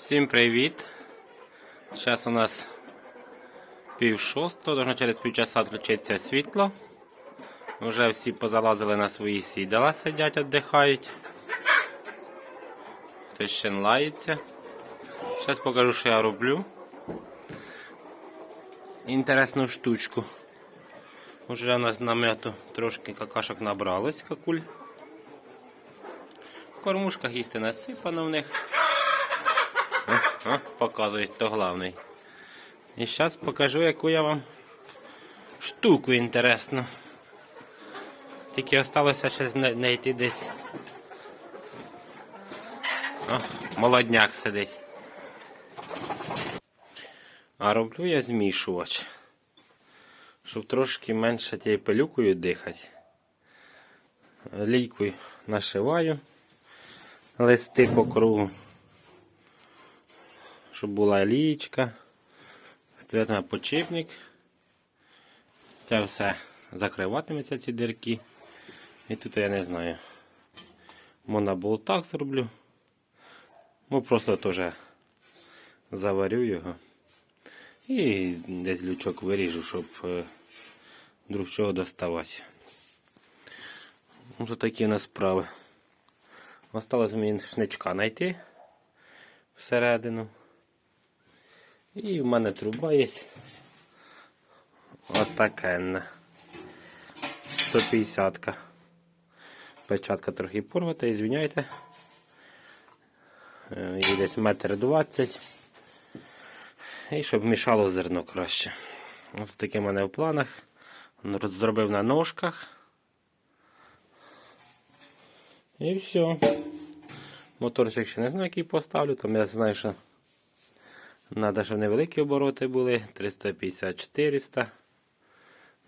Всім привіт! Зараз у нас пів шостого, должно через півчаса відключитися світло. Вже всі позалазили на свої сідала, сидять, віддихають. Хтось ще лається. Зараз покажу, що я роблю. Інтересну штучку. Уже у нас намету трошки какашок набралось, какуль. В кормушках їсти насипано в них. О, показують, то головний. І зараз покажу, яку я вам штуку інтересну. Тільки осталося ще знайти десь. О, молодняк сидить. А роблю я змішувач. Щоб трошки менше тією пилюкою дихати. Лійкою нашиваю листи по кругу щоб була лієчка, стоятиме почіпник. Це все закриватиметься ці дірки. І тут я не знаю. Моноболтак зроблю. Ну просто теж заварю його. І десь лючок виріжу, щоб е, друг чого доставати. Ось такі у нас справи. Осталось мені шничка знайти всередину. І в мене труба є. Отака. 150 -ка. Печатка трохи порвата, і звиняйте. Е, десь метр двадцять. І щоб мішало зерно краще. Ось таке в мене в планах. Зробив на ножках. І все. Моторчик ще не знаю, який поставлю, там я знаю, що Надо, щоб невеликі обороти були. 350-400,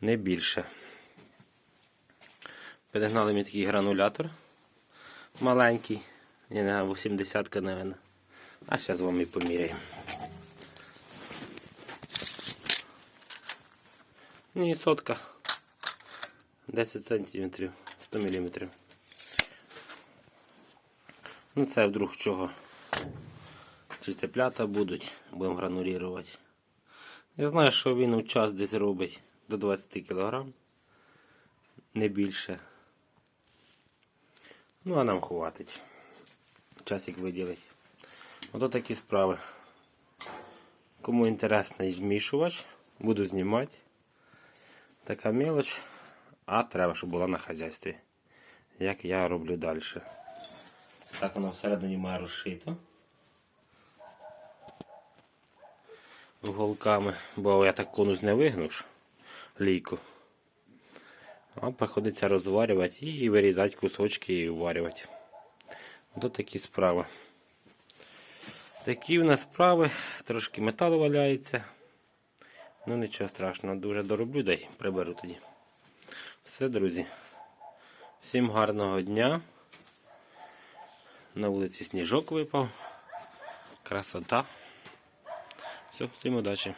не більше. Підігнали мені такий гранулятор маленький. Не знаю, 80-ка, мабуть. А зараз з вами поміряємо. Ні, сотка. 10 см, 100 мм. Ну це вдруг чого. Чи цеплята будуть, будемо гранулювати. Я знаю, що він у час десь робить до 20 кг, не більше. Ну, а нам хватить. Часик виділить. Ото такі справи. Кому інтересний змішувач, буду знімати. Така мелоч, а треба, щоб була на хазяйстві. Як я роблю далі. Це так воно всередині має розшито. Уголками, бо я так конус не вигнув лійку. А приходиться розварювати і вирізати кусочки і варювати. Ось такі справи. Такі у нас справи, трошки металу валяється. Ну нічого страшного, дуже дороблю, дай приберу тоді. Все, друзі. Всім гарного дня. На вулиці сніжок випав. Красота. Все, всім удачі.